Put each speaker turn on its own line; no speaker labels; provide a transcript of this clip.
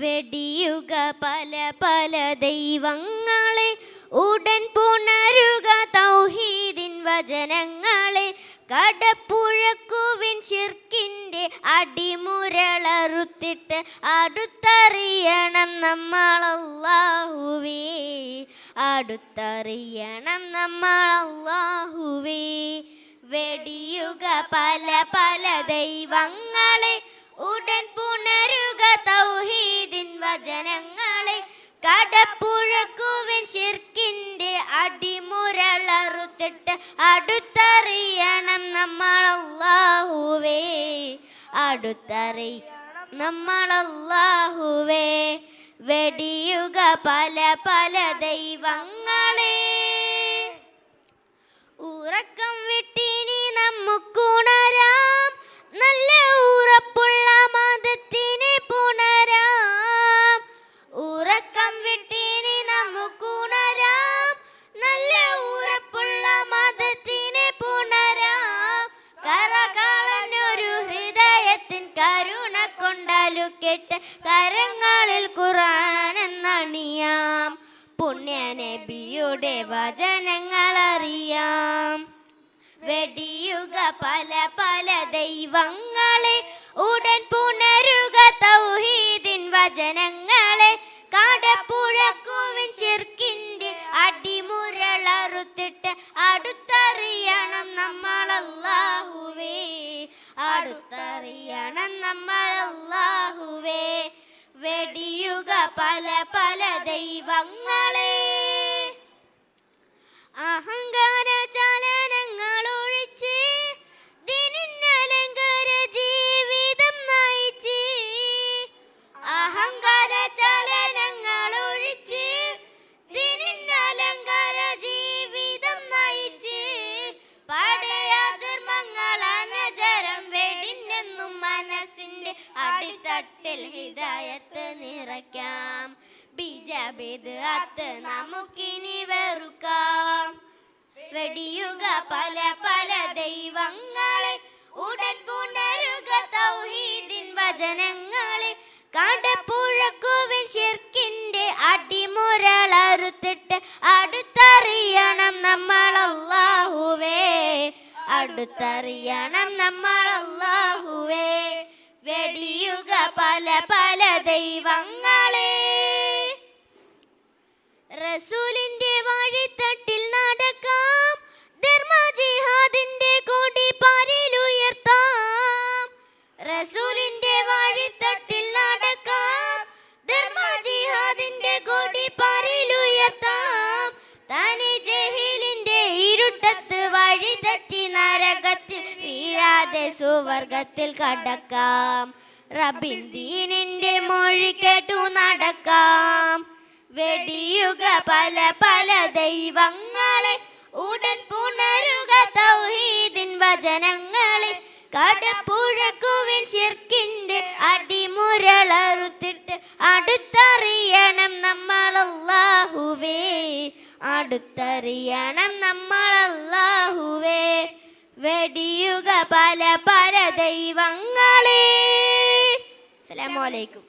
വെടിയുക പല പല ദൈവങ്ങളെ. ഉടൻ പുണരുക തൗഹീദിൻ വചനങ്ങളെ. കടപ്പുഴക്കുവിൻ ചിർക്കിന്റെ അടിമുരളറുത്തിട്ട് അടുത്തറിയണം നമ്മളല്ലാഹുവേ. അടുത്തറിയണം നമ്മളല്ലാഹുവേ. വെടിയുക പല പല ദൈവങ്ങളെ. ഉടൻ വചനങ്ങളെ കടപ്പുഴക്കുവിൻ ഷിർക്കിന്റെ അടിമുരളറുത്തിട്ട് അടുത്തറിയണം നമ്മളല്ലാഹുവേ. അടുത്തറി നമ്മളല്ലാഹുവേ. വെടിയുക പല പല ദൈവങ്ങളെ കരുണ കൊണ്ടലുകെട്ട് കരങ്ങളിൽ ഖുറാനെന്നണിയാം പുണ്യ പുണ്യനബിയുടെ വചനങ്ങൾ അറിയാം വെടിയുക പല പല ദൈവങ്ങളെ വെടിയുക പല പല ദൈവങ്ങളെ. അഹങ്കാര ചലനങ്ങൾ ഒഴിച്ച് ദിനലങ്കാര ജീവിതം നയിച്ച്. അഹങ്കാര അടിത്തട്ടിൽ ഹിതായത്ത് നിറയ്ക്കാം. ബീജബേത് അത്ത് നമുക്കിനി വെറുക്കാം. വെടിയുക പല പല ദൈവങ്ങളെ ഉടൻ പുണരുക തൗഹീദിൻ വചനങ്ങളെ. കടപ്പുഴക്കുവിൻ ഷിർക്കിന്റെ അടിമുരളറുത്തിട്ട് അടുത്തറിയണം നമ്മളല്ലാഹുവേ. അടുത്തറിയണം വെടിയുക പല പല ദൈവങ്ങളെ. റസൂലിന്റെ വഴിത്തട്ടിൽ നടക്കാം. ധർമ്മ ജിഹാദിന്റെ പാരിൽ ഉയർത്താം. റസൂലിന്റെ വഴിത്തട്ടിൽ നടക്കാം. ധർമ്മ ജിഹാദിന്റെ പാരിൽ ഉയർത്താം. തനി ജഹീലിന്റെ ഇരുട്ടത്ത് വഴി തെറ്റി നരകത്തിൽ വീഴാതെ സുവർഗത്തിൽ കടക്കാം. റബിൻ ദീനിന്റെ മൊഴി കേട്ടു നടക്കാം. വെടിയുക പല പല ദൈവങ്ങളെ ഉടൻ പുണരുക തൗഹീദിൻ വചനങ്ങളെ. കടപ്പുഴക്കുവിൻ ശിർക്കിന്റെ അടിമുരളറുത്തിട്ട് അടുത്തറിയണം നമ്മൾ അല്ലാഹുവേ അടുത്തറിയണം നമ്മൾ അല്ലാഹുവേ വെടിയുക പല പല ദൈവങ്ങളെ আসসালামু আলাইকুম